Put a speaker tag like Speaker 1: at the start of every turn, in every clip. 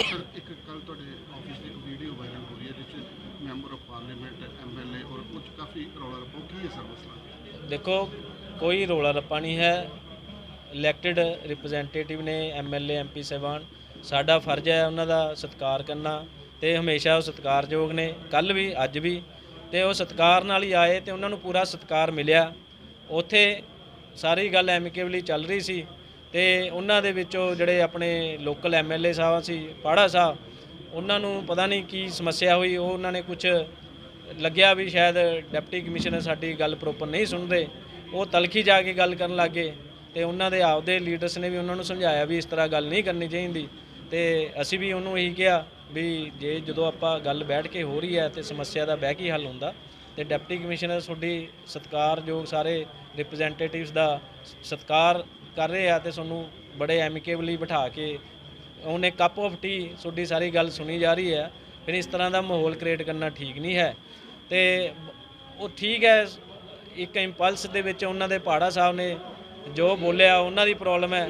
Speaker 1: Sir, ਇੱਕ ਕੱਲ ਤੁਹਾਡੇ ਆਫਿਸ ਦੀ ਇੱਕ ਵੀਡੀਓ ਵਾਇਰਲ ਹੋ ਰਹੀ ਹੈ, ਜਿਸ 'ਚ ਮੈਂਬਰ ਆਫ ਪਾਰਲੀਮੈਂਟ ਐਮਐਲਏ ਔਰ ਕੁਝ ਕਾਫੀ ਰੌਲਾ ਰੱਪਾ, ਕੀ ਹੈ ਸਰ ਮਸਲਾ?
Speaker 2: ਦੇਖੋ, ਕੋਈ ਰੌਲਾ ਰੱਪਾ ਨਹੀਂ ਹੈ। ਇਲੈਕਟਿਡ ਰਿਪਰੈਜ਼ੈਂਟੇਟਿਵ ਨੇ ਐਮਐਲਏ ਐਮਪੀ ਸਾਹਿਬਾਨ, ਸਾਡਾ ਫਰਜ਼ ਹੈ ਉਹਨਾਂ ਦਾ ਸਤਿਕਾਰ ਕਰਨਾ ਤੇ ਹਮੇਸ਼ਾ ਉਹ ਸਤਿਕਾਰਯੋਗ ਨੇ। ਕੱਲ ਵੀ, ਅੱਜ ਵੀ ਤੇ ਉਹ ਸਤਿਕਾਰ ਨਾਲ ਹੀ ਆਏ ਤੇ ਉਹਨਾਂ ਨੂੰ ਪੂਰਾ ਸਤਿਕਾਰ ਮਿਲਿਆ। ਉੱਥੇ ਸਾਰੀ ਗੱਲ ਐਮਿਕੇਬਲੀ ਚੱਲ ਰਹੀ ਸੀ। ਤੇ ਉਹਨਾਂ ਦੇ ਵਿੱਚੋਂ ਜਿਹੜੇ ਆਪਣੇ ਲੋਕਲ ਐਮਐਲਏ ਸਾਹਿਬ ਸੀ ਪਾੜਾ ਸਾਹਿਬ, ਉਹਨਾਂ ਨੂੰ ਪਤਾ ਨਹੀਂ ਕੀ ਸਮੱਸਿਆ ਹੋਈ, ਉਹ ਉਹਨਾਂ ਨੇ ਕੁਝ ਲੱਗਿਆ ਵੀ ਸ਼ਾਇਦ ਡਿਪਟੀ ਕਮਿਸ਼ਨਰ ਸਾਡੀ ਗੱਲ ਪ੍ਰੋਪਰ ਨਹੀਂ ਸੁਣਦੇ। ਉਹ ਤਲਖੀ ਜਾ ਕੇ ਗੱਲ ਕਰਨ ਲੱਗੇ ਤੇ ਉਹਨਾਂ ਦੇ ਆਪਦੇ ਲੀਡਰਸ ਨੇ ਵੀ ਉਹਨਾਂ ਨੂੰ ਸਮਝਾਇਆ ਵੀ ਇਸ ਤਰ੍ਹਾਂ ਗੱਲ ਨਹੀਂ ਕਰਨੀ ਚਾਹੀਦੀ। ਤੇ ਅਸੀਂ ਵੀ ਉਹਨੂੰ ਇਹੀ ਕਿਹਾ ਵੀ ਜੇ ਜਦੋਂ ਆਪਾਂ ਗੱਲ ਬੈਠ ਕੇ ਹੋ ਰਹੀ ਹੈ ਤੇ ਸਮੱਸਿਆ ਦਾ ਬਹਿ ਕੇ ਹੱਲ ਹੁੰਦਾ, ਤੇ ਡਿਪਟੀ ਕਮਿਸ਼ਨਰ ਤੁਹਾਡੀ ਸਤਿਕਾਰਯੋਗ ਸਾਰੇ ਰਿਪਰੈਜ਼ੈਂਟੇਟਿਵਸ ਦਾ ਸਤਿਕਾਰ ਕਰ ਰਹੇ ਆ ਤੇ ਤੁਹਾਨੂੰ ਬੜੇ ਐਮਿਕੇਬਲੀ ਬਿਠਾ ਕੇ ਉਹਨੇ ਕੱਪ ਆਫ ਟੀ ਤੁਹਾਡੀ ਸਾਰੀ ਗੱਲ ਸੁਣੀ ਜਾ ਰਹੀ ਹੈ। ਫਿਰ ਇਸ ਤਰ੍ਹਾਂ ਦਾ ਮਾਹੌਲ ਕ੍ਰੀਏਟ ਕਰਨਾ ਠੀਕ ਨਹੀਂ ਹੈ। ਤੇ ਉਹ ਠੀਕ ਹੈ ਇੱਕ ਇੰਪਲਸ ਦੇ ਵਿੱਚ ਉਹਨਾਂ ਦੇ ਪਹਾੜਾ ਸਾਹਿਬ ਨੇ ਜੋ ਬੋਲਿਆ ਉਹਨਾਂ ਦੀ ਪ੍ਰੋਬਲਮ ਹੈ।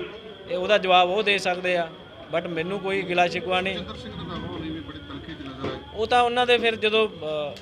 Speaker 2: ਇਹ ਉਹਦਾ ਜਵਾਬ ਉਹ ਦੇ ਸਕਦੇ ਆ ਬਟ ਮੈਨੂੰ ਕੋਈ ਗਿਲਾ ਸ਼ਿਕਵਾ ਨਹੀਂ। ਉਹ ਤਾਂ ਉਹਨਾਂ ਦੇ ਫਿਰ ਜਦੋਂ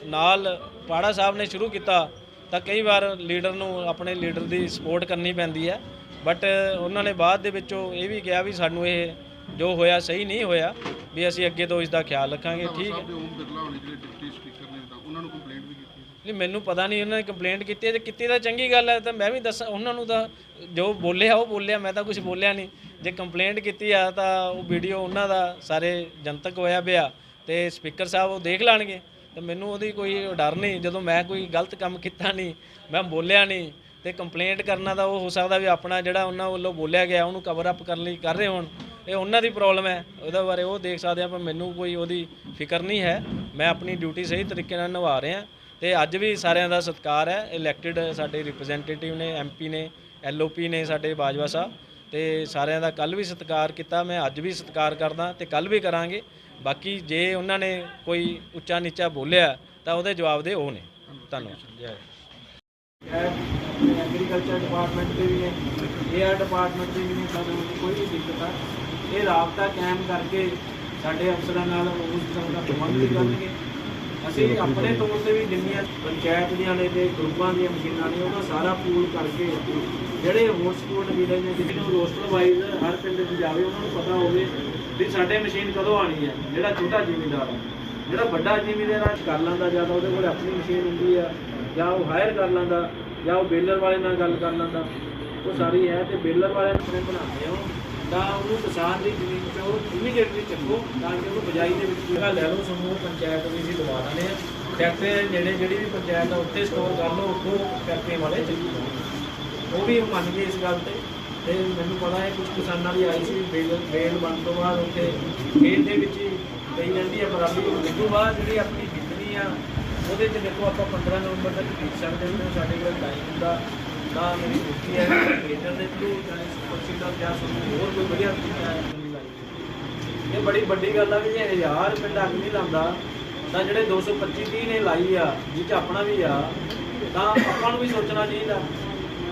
Speaker 2: ਨਾਲ ਪਾੜਾ ਸਾਹਿਬ ਨੇ ਸ਼ੁਰੂ ਕੀਤਾ ਤਾਂ ਕਈ ਵਾਰ ਲੀਡਰ ਨੂੰ ਆਪਣੇ ਲੀਡਰ ਦੀ ਸਪੋਰਟ ਕਰਨੀ ਪੈਂਦੀ ਹੈ। ਬਟ ਉਹਨਾਂ ਨੇ ਬਾਅਦ ਦੇ ਵਿੱਚੋਂ ਇਹ ਵੀ ਕਿਹਾ ਵੀ ਸਾਨੂੰ ਇਹ ਜੋ ਹੋਇਆ ਸਹੀ ਨਹੀਂ ਹੋਇਆ ਵੀ ਅਸੀਂ ਅੱਗੇ ਤੋਂ ਇਸ ਦਾ ਖਿਆਲ ਰੱਖਾਂਗੇ ਠੀਕ ਹੈ।
Speaker 1: ਸਾਹਿਬ ਦੇ ਓਮ ਬਿਰਲਾ ਹੋਣੀ ਜਿਹੜੇ ਡਿਪਟੀ ਸਪੀਕਰ ਨੇ ਤਾਂ ਉਹਨਾਂ ਨੂੰ ਕੰਪਲੇਂਟ ਵੀ ਕੀਤੀ
Speaker 2: ਨਹੀਂ ਮੈਨੂੰ ਪਤਾ ਨਹੀਂ ਉਹਨਾਂ ਨੇ ਕੰਪਲੇਂਟ ਕੀਤੀ ਹੈ ਤੇ ਕੀਤੀ ਤਾਂ ਚੰਗੀ ਗੱਲ ਹੈ ਤਾਂ ਮੈਂ ਵੀ ਦੱਸਾਂ ਉਹਨਾਂ ਨੂੰ ਤਾਂ ਜੋ ਬੋਲਿਆ ਉਹ ਬੋਲਿਆ ਮੈਂ ਤਾਂ ਕੁਝ ਬੋਲਿਆ ਨਹੀਂ। ਜੇ ਕੰਪਲੇਂਟ ਕੀਤੀ ਆ ਤਾਂ ਉਹ ਵੀਡੀਓ ਉਹਨਾਂ ਦਾ ਸਾਰੇ ਜਨਤਕ ਹੋਇਆ ਪਿਆ ਤੇ ਸਪੀਕਰ ਸਾਹਿਬ ਉਹ ਦੇਖ ਲੈਣਗੇ। ਤੇ ਮੈਨੂੰ ਉਹਦੀ ਕੋਈ ਡਰ ਨਹੀਂ ਜਦੋਂ ਮੈਂ ਕੋਈ ਗਲਤ ਕੰਮ ਕੀਤਾ ਨਹੀਂ ਮੈਂ ਬੋਲਿਆ ਨਹੀਂ ਤੇ ਕੰਪਲੇਂਟ ਕਰਨਾ ਤਾਂ ਉਹ ਹੋ ਸਕਦਾ ਵੀ ਆਪਣਾ ਜਿਹੜਾ ਉਹਨਾਂ ਵੱਲੋਂ ਬੋਲਿਆ ਗਿਆ, ਉਹਨੂੰ ਕਵਰ ਅਪ ਕਰਨ ਲਈ ਕਰ ਰਹੇ ਹੋਣ। ਇਹ ਉਹਨਾਂ ਦੀ ਪ੍ਰੋਬਲਮ ਹੈ। ਉਹਦੇ ਬਾਰੇ ਉਹ ਦੇਖ ਸਕਦੇ ਆ, ਪਰ ਮੈਨੂੰ ਕੋਈ ਉਹਦੀ ਫਿਕਰ ਨਹੀਂ ਹੈ। ਮੈਂ ਆਪਣੀ ਡਿਊਟੀ ਸਹੀ ਤਰੀਕੇ ਨਾਲ ਨਿਭਾ ਰਿਹਾ। ਤੇ ਅੱਜ ਵੀ ਸਾਰਿਆਂ ਦਾ ਸਤਿਕਾਰ ਹੈ। ਇਲੈਕਟਿਡ ਸਾਡੇ ਰਿਪਰੈਜ਼ੈਂਟੇਟਿਵ ਨੇ ਐਮਪੀ ਨੇ ਐਲਓਪੀ ਨੇ ਸਾਡੇ ਬਾਜਵਾ ਸਾਹਿਬ। ਤੇ ਸਾਰਿਆਂ ਦਾ ਕੱਲ ਵੀ ਸਤਿਕਾਰ ਕੀਤਾ। ਮੈਂ ਅੱਜ ਵੀ ਸਤਿਕਾਰ ਕਰਦਾ ਤੇ ਕੱਲ ਵੀ ਕਰਾਂਗੇ। ਬਾਕੀ ਜੇ ਉਹਨਾਂ ਨੇ ਕੋਈ ਉੱਚਾ ਨੀਚਾ ਬੋਲਿਆ, ਤਾਂ ਉਹਦੇ ਜਵਾਬ ਦੇ ਉਹ ਨੇ। ਧੰਨਵਾਦ। ਜੈ ਐਗਰੀਕਲਚਰ ਡਿਪਾਰਟਮੈਂਟ ਦੇ ਵੀ ਨੇ ਏਆਰ ਡਿਪਾਰਟਮੈਂਟ ਦੇ ਵੀ ਨੇ ਸਾਨੂੰ ਕੋਈ ਵੀ ਦਿੱਕਤ ਆ। ਇਹ ਰਾਬਤਾ ਕਾਇਮ ਕਰਕੇ ਸਾਡੇ ਅਫਸਰਾਂ ਨਾਲ ਉਸ ਤਰ੍ਹਾਂ ਦਾ ਪ੍ਰਬੰਧ ਵੀ ਕਰਨਗੇ। ਅਸੀਂ ਆਪਣੇ ਤੌਰ ਤੇ ਵੀ ਜਿੰਨੀਆਂ ਪੰਚਾਇਤ ਦੀਆਂ ਨੇ ਤੇ ਗਰੁੱਪਾਂ ਦੀਆਂ ਮਸ਼ੀਨਾਂ ਨੇ, ਉਹਨਾਂ ਸਾਰਾ ਪੂਲ ਕਰਕੇ ਜਿਹੜੇ ਹੋਰ ਸਪੋਰਟ ਵੀਰੇ ਨੇ ਜਿਹਨੂੰ ਰੋਸਟਰ ਵਾਈਜ਼ ਹਰ ਪਿੰਡ 'ਚ ਜਾਵੇ, ਉਹਨਾਂ ਨੂੰ ਪਤਾ ਹੋਵੇ ਵੀ ਸਾਡੇ ਮਸ਼ੀਨ ਕਦੋਂ ਆਣੀ ਹੈ। ਜਿਹੜਾ ਛੋਟਾ ਜ਼ਿਮੀਂਦਾਰ ਹੈ ਜਿਹੜਾ ਵੱਡਾ ਜ਼ਿਮੀਂਦਾਰ ਕਰ ਲੈਂਦਾ ਜਾਂ ਤਾਂ ਉਹਦੇ ਕੋਲ ਆਪਣੀ ਮਸ਼ੀਨ ਹੁੰਦੀ ਆ, ਜਾਂ ਉਹ ਹਾਇਰ ਕਰ ਲੈਂਦਾ ਜਾਂ ਉਹ ਬੇਲਰ ਵਾਲੇ ਨਾਲ ਗੱਲ ਕਰ ਲੈਂਦਾ। ਉਹ ਸਾਰੀ ਹੈ ਤੇ ਬੇਲਰ ਵਾਲੇ ਆਪਣੇ ਬਣਾਉਂਦੇ ਹੋ ਤਾਂ ਉਹਨੂੰ ਕਿਸਾਨ ਦੀ ਜ਼ਮੀਨ ਚੋਂ ਇਮੀਡੀਏਟਲੀ ਚੱਕੋ, ਤਾਂ ਕਿ ਉਹਨੂੰ ਬਜਾਈ ਦੇ ਵਿੱਚ ਜਗ੍ਹਾ ਲੈ ਲਓ ਸਮੂਹ ਪੰਚਾਇਤ ਵੀ ਅਸੀਂ ਦਵਾ ਦਿੰਦੇ ਆ। ਫੈਕਟਰੀ ਨੇੜੇ ਜਿਹੜੀ ਵੀ ਪੰਚਾਇਤ ਆ, ਉੱਥੇ ਸਟੋਰ ਕਰ ਲਓ, ਉੱਥੋਂ ਫੈਕਟਰੀ ਵਾਲੇ ਚੱਕੀ ਉਹ ਵੀ ਮੰਨ ਗਏ ਇਸ ਗੱਲ ਤੇ। ਤੇ ਮੈਨੂੰ ਪਤਾ ਹੈ ਕੁਝ ਕਿਸਾਨਾਂ ਦੀ ਆਈ ਸੀ ਬੇਲ ਬੇਲ ਬਣ ਤੋਂ ਬਾਅਦ ਉੱਥੇ ਖੇਤ ਦੇ ਵਿੱਚ ਹੀ ਪਈ ਜਾਂਦੀ ਹੈ ਬਰਾਬਰ ਉਸ ਤੋਂ ਬਾਅਦ ਜਿਹੜੀ ਆਪਣੀ ਜਿੱਤਨੀ ਆ ਉਹਦੇ 'ਚ ਦੇਖੋ ਆਪਾਂ 15 ਨਵੰਬਰ ਤੱਕ ਖਰੀਦ ਸਕਦੇ ਹਾਂ ਸਾਡੇ ਕੋਲ ਟਾਈਮ ਹੁੰਦਾ ਤਾਂ ਮੇਰੀ ਬੇਨਤੀ ਹੈ ਖੇਡਣ ਦੇ ਥਰੂ ਚਾਹੇ ਸੁਪਰਸੀ ਦਾ ਜਾਂ ਹੋਰ ਕੋਈ ਵਧੀਆ ਤਰੀਕਾ ਹੈ ਇਹ ਬੜੀ ਵੱਡੀ ਗੱਲ ਆ ਵੀ ਜੇ ਹਜ਼ਾਰ ਪਿੰਡ ਅੱਗ ਨਹੀਂ ਲਾਉਂਦਾ ਤਾਂ ਜਿਹੜੇ 225 30 ਨੇ ਲਾਈ ਆ ਜਿਹ 'ਚ ਆਪਣਾ ਵੀ ਆ ਤਾਂ ਆਪਾਂ ਨੂੰ ਵੀ ਸੋਚਣਾ ਚਾਹੀਦਾ।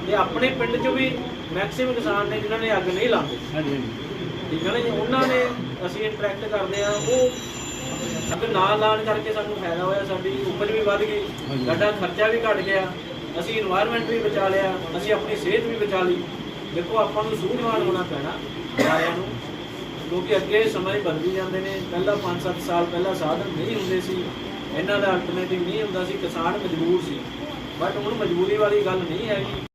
Speaker 2: ਤੇ ਆਪਣੇ ਪਿੰਡ 'ਚ ਵੀ ਮੈਕਸਿਮਮ ਕਿਸਾਨ ਨੇ ਜਿਨ੍ਹਾਂ ਨੇ ਅੱਗ ਨਹੀਂ ਲਾਉਂਦੇ।
Speaker 3: ਹਾਂਜੀ ਹਾਂਜੀ।
Speaker 2: ਠੀਕ ਹੈ ਨਾ ਜੀ? ਉਹਨਾਂ ਨੇ ਅਸੀਂ ਇੰਟਰੈਕਟ ਕਰਦੇ ਆ ਉਹ ਨਾਲ ਨਾਲ ਕਰਕੇ ਸਾਨੂੰ ਫਾਇਦਾ ਹੋਇਆ ਸਾਡੀ ਉਪਜ ਵੀ ਵੱਧ ਗਈ ਸਾਡਾ ਖਰਚਾ ਵੀ ਘਟ ਗਿਆ ਅਸੀਂ এনवायरमेंट ਵੀ ਬਚਾ ਲਿਆ ਅਸੀਂ ਆਪਣੀ ਸਿਹਤ ਵੀ ਬਚਾ ਲਈ। ਦੇਖੋ ਆਪਾਂ ਨੂੰ ਸੂਝਵਾਨ ਹੋਣਾ ਪੈਣਾ ਸਾਰਿਆਂ ਨੂੰ। ਕਿਉਂਕਿ ਅੱਗੇ ਸਮਾਂ ਬਦਲੀ ਜਾਂਦੇ ਨੇ। ਪਹਿਲਾਂ 5-7 ਸਾਲ ਪਹਿਲਾਂ ਸਾਧਨ ਨਹੀਂ ਹੁੰਦੇ ਸੀ। ਇਹਨਾਂ ਦਾ ਅਲਟਰਨੇਟਿਵ ਨਹੀਂ ਹੁੰਦਾ ਸੀ। ਕਿਸਾਨ ਮਜਬੂਰ ਸੀ। ਬਟ ਹੁਣ ਮਜਬੂਰੀ ਵਾਲੀ ਗੱਲ ਨਹੀਂ ਹੈਗੀ।